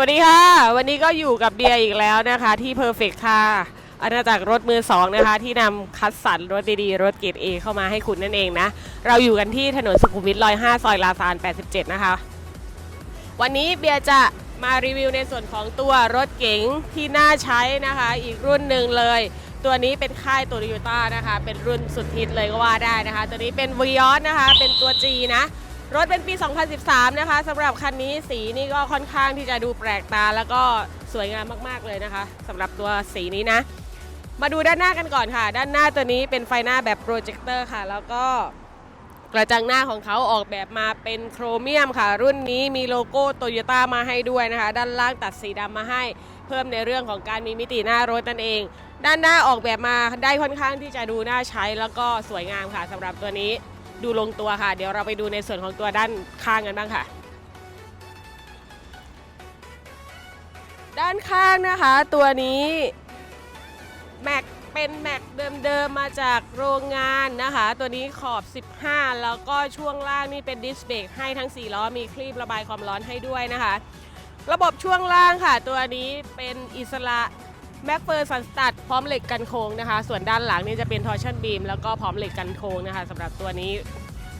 วัสดีค่ะ วันนี้ก็อยู่กับเบียร์อีกแล้วนะคะ ที่ Perfect ค่ะอาณาจักรรถมือสองนะคะ ที่นำคัดสรรรถดีๆ รถเกรด A เข้ามาให้คุณนั่นเองนะ เราอยู่กันที่ถนนสุขุมวิท105ซอยลาซาน 87 นะคะ วันนี้เบียร์จะมารีวิวในส่วนของตัวรถเก๋งที่น่าใช้นะคะ อีกรุ่นหนึ่งเลย ตัวนี้เป็นค่ายโตโยต้านะคะ เป็นรุ่นสุดฮิตเลยก็ว่าได้นะคะ ตัวนี้เป็น v ีออสนะคะ เป็นตัว G นะ รถเป็นปี 2013 นะคะสำหรับคันนี้สีนี่ก็ค่อนข้างที่จะดูแปลกตา แล้วก็สวยงามมากๆเลยนะคะสำหรับตัวสีนี้นะ มาดูด้านหน้ากันก่อนค่ะ ด้านหน้าตัวนี้เป็นไฟหน้าแบบโปรเจคเตอร์ค่ะ แล้วก็กระจังหน้าของเขาออกแบบมาเป็นโครเมียมค่ะ รุ่นนี้มีโลโก้โตโยต้ามาให้ด้วยนะคะ ด้านล่างตัดสีดำมาให้ เพิ่มในเรื่องของการมีมิติหน้ารถนั่นเอง ด้านหน้าออกแบบมาได้ค่อนข้างที่จะดูน่าใช้แล้วก็สวยงามค่ะสำหรับตัวนี้ ดูลงตัวค่ะ เดี๋ยวเราไปดูในส่วนของตัวด้านข้างกันบ้างค่ะ ด้านข้างนะคะ ตัวนี้แม็กเป็นแม็กเดิมๆมาจากโรงงานนะคะ ตัวนี้ขอบ 15 แล้วก็ช่วงล่างนี่เป็นดิสเบรกให้ทั้ง 4 ล้อมีคลีประบายความร้อนให้ด้วยนะคะ ระบบช่วงล่างค่ะ ตัวนี้เป็นอิสระ แม็กเฟอร์สันสตัดพร้อมเหล็กกันโค้งนะคะ ส่วนด้านหลังนี่จะเป็นทอร์ชันบีมแล้วก็พร้อมเหล็กกันโค้งนะคะสำหรับตัวนี้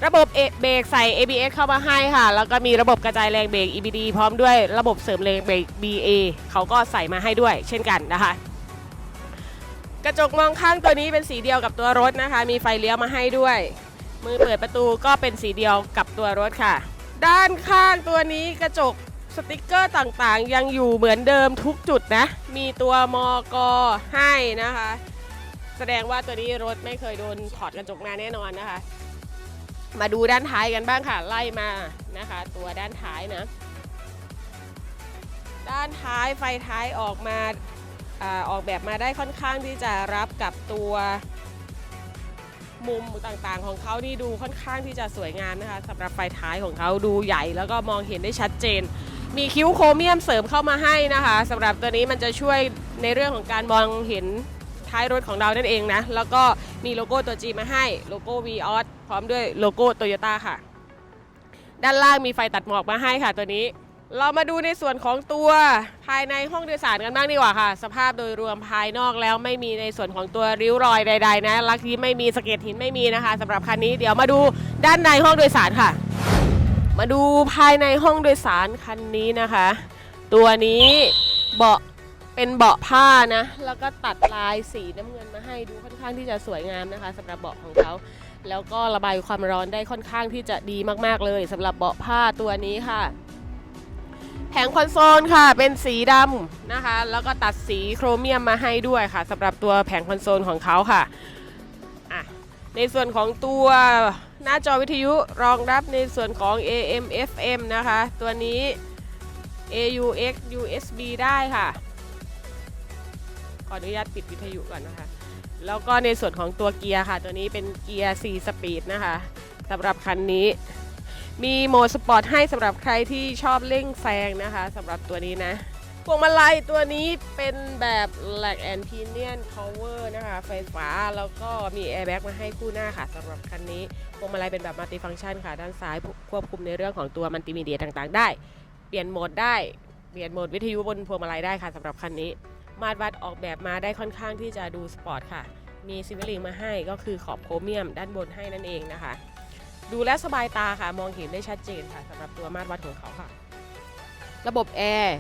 ระบบเอเบรกใส่ ABS เข้ามาให้ค่ะ แล้วก็มีระบบกระจายแรงเบรก EBD พร้อมด้วยระบบเสริมแรงเบรก BA เขาก็ใส่มาให้ด้วย เช่นกันนะคะกระจกมองข้างตัวนี้เป็นสีเดียวกับตัวรถนะคะ มีไฟเลี้ยวมาให้ด้วย มือเปิดประตูก็เป็นสีเดียวกับตัวรถค่ะ ด้านข้างตัวนี้กระจก สติกเกอร์ต่างๆ ยังอยู่เหมือนเดิมทุกจุดนะ มีตัวมกให้นะคะ แสดงว่าตัวนี้รถไม่เคยโดนถอดกระจกมาแน่นอนนะคะ มาดูด้านท้ายกันบ้างค่ะไล่มานะคะ ตัวด้านท้ายนะ ด้านท้ายไฟท้ายออกมาอาออกแบบมาได้ค่อนข้างที่จะรับกับตัวมุมต่างๆ ของเขานี่ดูค่อนข้างที่จะสวยงามนะคะสำหรับไฟท้ายของเขาดูใหญ่แล้วก็มองเห็นได้ชัดเจน มีคิ้วโครเมียมเสริมเข้ามาให้นะคะสำหรับตัวนี้มันจะช่วยในเรื่องของการมองเห็นท้ายรถของเรานั่นเองนะ แล้วก็มีโลโก้ตัว G มาให้โลโก้ v ีออพร้อมด้วยโลโก้โตโยต้าค่ะ ด้านล่างมีไฟตัดหมอกมาให้ค่ะตัวนี้ เรามาดูในส่วนของตัวภายในห้องโดยสารกันบ้างดีกว่าค่ะ สภาพโดยรวมภายนอกแล้วไม่มีในส่วนของตัวริ้วรอยใด ๆ นะลักที่ไม่มีสะเก็ดหินไม่มีนะคะสำหรับคันนี้เดี๋ยวมาดูด้านในห้องโดยสารค่ะ มาดูภายในห้องโดยสารคันนี้นะคะ ตัวนี้เบาะเป็นเบาะผ้านะ แล้วก็ตัดลายสีน้ำเงินมาให้ดูค่อนข้างที่จะสวยงามนะคะสำหรับเบาะของเขา แล้วก็ระบายความร้อนได้ค่อนข้างที่จะดีมากๆเลยสำหรับเบาะผ้าตัวนี้ค่ะ แผงคอนโซลค่ะ เป็นสีดำนะคะ แล้วก็ตัดสีโครเมียมมาให้ด้วยค่ะสำหรับตัวแผงคอนโซลของเขาค่ะอะ ในส่วนของตัวหน้าจอวิทยุรองรับในส่วนของ AM FM นะคะ ตัวนี้ AUX USB ได้ค่ะ ขออนุญาตปิดวิทยุก่อนนะคะ แล้วก็ในส่วนของตัวเกียร์ค่ะ ตัวนี้เป็นเกียร์ 4 สปีดนะคะสำหรับคันนี้ มีโหมดสปอร์ตให้สำหรับใครที่ชอบเร่งแซงนะคะสำหรับตัวนี้นะ พวงมาลัยตัวนี้เป็นแบบ Black and Pinion Cover นะคะ ไฟฟ้าแล้วก็มี Airbag มาให้คู่หน้าค่ะสำหรับคันนี้ พวงมาลัยเป็นแบบมัลติฟัง c t ชันค่ะ ด้านซ้ายควบคุมในเรื่องของตัวมัลติมีเดียต่างๆ ได้ เปลี่ยนโหมดได้ เปลี่ยนโหมดวิทยุบนพวงมาลัยได้ค่ะสำหรับคันนี้ มาตรวัดออกแบบมาได้ค่อนข้างที่จะดูสปอร์ตค่ะ มีซิมเวลิงมาให้ก็คือขอบโครเมียมด้านบนให้นั่นเองนะคะ ดูแลสบายตาค่ะ มองเห็นได้ชัดเจนค่ะสำหรับตัวมาตรวัดของเขาค่ะ ระบบแอร์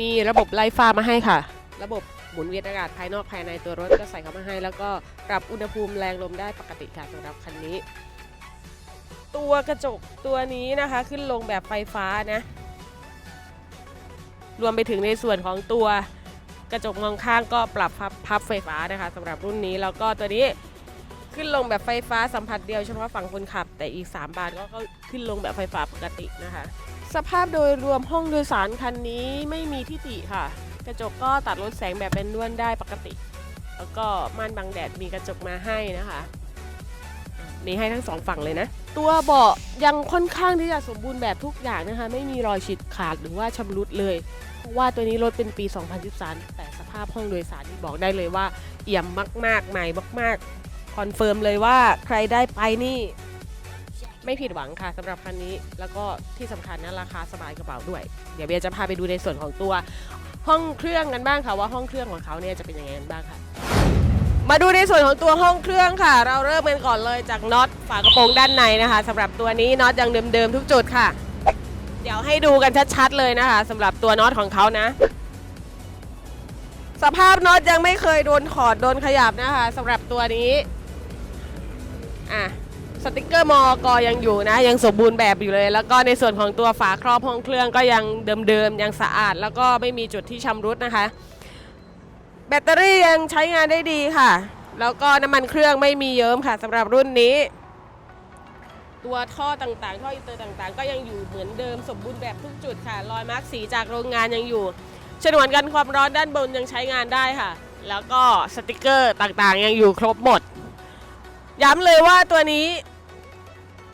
มีระบบไล่ฟ้ามาให้ค่ะ ระบบหมุนเวียนอากาศภายนอกภายในตัวรถก็ใส่เข้ามาให้ แล้วก็ปรับอุณหภูมิแรงลมได้ปกติค่ะสำหรับคันนี้ ตัวกระจกตัวนี้นะคะขึ้นลงแบบไฟฟ้านะ รวมไปถึงในส่วนของตัวกระจกมองข้างก็ปรับพับพับไฟฟ้านะคะสำหรับรุ่นนี้แล้วก็ตัวนี้ขึ้นลงแบบไฟฟ้าสัมผัสเดียวเฉพาะฝั่งคนขับ แต่อีก 3 บานก็ขึ้นลงแบบไฟฟ้าปกตินะคะ สภาพโดยรวมห้องโดยสารคันนี้ไม่มีที่ติค่ะ กระจกก็ตัดลดแสงแบบเป็นด้วนได้ปกติ แล้วก็ม่านบังแดดมีกระจกมาให้นะคะมีให้ทั้งสองฝั่งเลยนะ ตัวเบาะยังค่อนข้างที่จะสมบูรณ์แบบทุกอย่างนะคะ ไม่มีรอยฉีดขาดหรือว่าชำรุดเลยเพราะว่าตัวนี้รถเป็นปี 2013 แต่สภาพห้องโดยสารนี่บอกได้เลยว่า เอี่ยมมากๆใหม่มาก ๆ คอนเฟิร์มเลยว่าใครได้ไปนี่ ไม่ผิดหวังค่ะสำหรับคันนี้ แล้วก็ที่สำคัญนะราคาสบายกระเป๋าด้วย เดี๋ยวเบียร์จะพาไปดูในส่วนของตัวห้องเครื่องกันบ้างค่ะว่าห้องเครื่องของเขาเนี่ยจะเป็นยังไงกันบ้างค่ะ มาดูในส่วนของตัวห้องเครื่องค่ะ เราเริ่มกันก่อนเลยจากน็อตฝากระโปรงด้านในนะคะสำหรับตัวนี้น็อตยังเดิมๆทุกจุดค่ะ เดี๋ยวให้ดูกันชัดๆเลยนะคะสำหรับตัวน็อตของเขานะสภาพน็อตยังไม่เคยโดนถอดโดนขยับนะคะสำหรับตัวนี้ อะ สติกเกอร์มอกอยังอยู่นะ ยังสมบูรณ์แบบอยู่เลย แล้วก็ในส่วนของตัวฝาครอบห้องเครื่องก็ยังเดิมๆยังสะอาด แล้วก็ไม่มีจุดที่ชำรุดนะคะ แบตเตอรี่ยังใช้งานได้ดีค่ะ แล้วก็น้ำมันเครื่องไม่มีเยิ้มค่ะสำหรับรุ่นนี้ ตัวท่อต่างๆ ท่ออินเตอร์ต่างๆ ก็ยังอยู่เหมือนเดิมสมบูรณ์แบบทุกจุดค่ะรอยมาร์กสีจากโรงงานยังอยู่ฉนวนกันความร้อนด้านบนยังใช้งานได้ค่ะ แล้วก็สติกเกอร์ต่างๆ ยังอยู่ครบหมดย้ำเลยว่าตัวนี้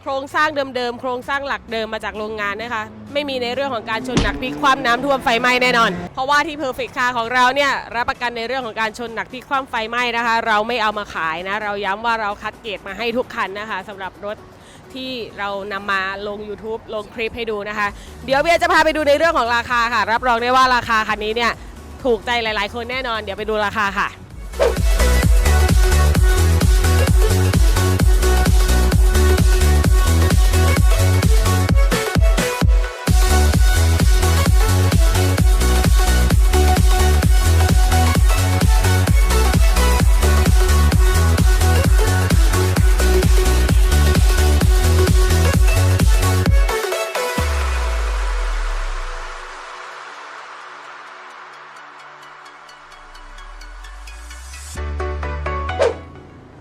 โครงสร้างเดิมๆ โครงสร้างหลักเดิมมาจากโรงงานนะคะ ไม่มีในเรื่องของการชนหนักพลิกคว่ำน้ำท่วมไฟไหม้แน่นอน เพราะว่าที่ Perfect Car ของเราเนี่ยรับประกันในเรื่องของการชนหนักพลิกคว่ำไฟไหม้นะคะ เราไม่เอามาขายนะ เราย้ำว่าเราคัดเกรดมาให้ทุกคันนะคะสำหรับรถที่เรานำมาลง YouTube ลงคลิปให้ดูนะคะ เดี๋ยวเบียจะพาไปดูในเรื่องของราคาค่ะ รับรองได้ว่าราคาคันนี้เนี่ยถูกใจหลาย ๆ คนแน่นอน เดี๋ยวไปดูราคาค่ะ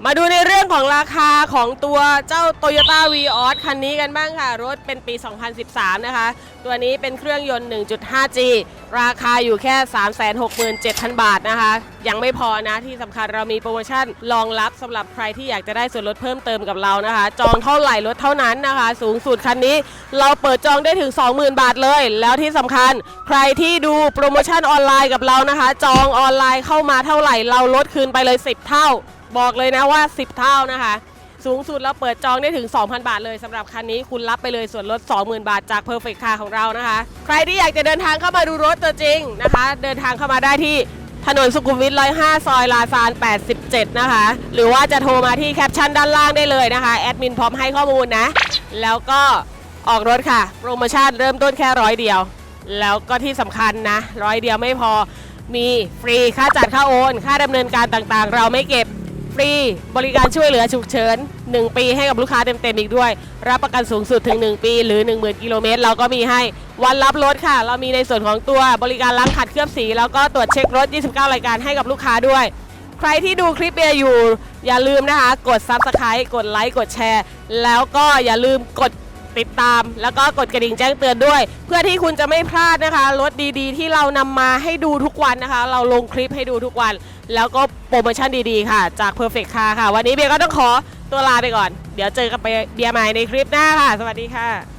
มาดูในเรื่องของราคาของตัวเจ้า Toyota v ีออสคันนี้กันบ้างค่ะ รถเป็นปี 2013 นะคะ ตัวนี้เป็นเครื่องยนต์ 1.5G ราคาอยู่แค่ 367,000 บาทนะคะ ยังไม่พอนะที่สำคัญเรามีโปรโมชั่นรองรับสำหรับใครที่อยากจะได้ส่วนลดเพิ่มเติมกับเรานะคะ จองเท่าไหร่ลดเท่านั้นนะคะ สูงสุดคันนี้ เราเปิดจองได้ถึง 20,000 บาทเลย แล้วที่สำคัญใครที่ดูโปรโมชั่นออนไลน์กับเรานะคะ จองออนไลน์เข้ามาเท่าไหร่เราลดคืนไปเลย 10 เท่า บอกเลยนะว่า 10 เท่านะคะ สูงสุดเราเปิดจองได้ถึง 2,000 บาทเลยสำหรับคันนี้คุณรับไปเลยส่วนลด 20,000 บาทจาก Perfect Car ของเรานะคะ ใครที่อยากจะเดินทางเข้ามาดูรถตัวจริงนะคะ เดินทางเข้ามาได้ที่ถนนสุขุมวิท 105 ซอยลาซาน 87 นะคะ หรือว่าจะโทรมาที่แคปชั่นด้านล่างได้เลยนะคะ แอดมินพร้อมให้ข้อมูลนะ แล้วก็ออกรถค่ะ โปรโมชั่นเริ่มต้นแค่ร้อยเดียว แล้วก็ที่สำคัญนะร้อยเดียวไม่พอ มีฟรีค่าจัดค่าโอน ค่าดำเนินการต่างๆ เราไม่เก็บ รีบริการช่วยเหลือฉุกเฉิน 1 ปีให้กับลูกค้าเต็มๆอีกด้วย รับประกันสูงสุดถึง 1 ปีหรือ 10,000 กิโลเมตรเราก็มีให้วันรับรถค่ะ เรามีในส่วนของตัวบริการล้างขัดเคลือบสี แล้วก็ตรวจเช็ครถ 29 รายการให้กับลูกค้าด้วย ใครที่ดูคลิปเบียร์อยู่ อย่าลืมนะคะ กด Subscribe กดไลค์กดแชร์ แล้วก็อย่าลืมกดติดตาม แล้วก็กดกระดิ่งแจ้งเตือนด้วย เพื่อที่คุณจะไม่พลาดนะคะรถดีๆ ที่เรานำมาให้ดูทุกวันนะคะ เราลงคลิปให้ดูทุกวัน แล้วก็โปรโมชั่นดีๆค่ะ จาก Perfect Car ค่ะ วันนี้เบียร์ก็ต้องขอตัวลาไปก่อน เดี๋ยวเจอกันไปเบียร์ใหม่ในคลิปหน้าค่ะ สวัสดีค่ะ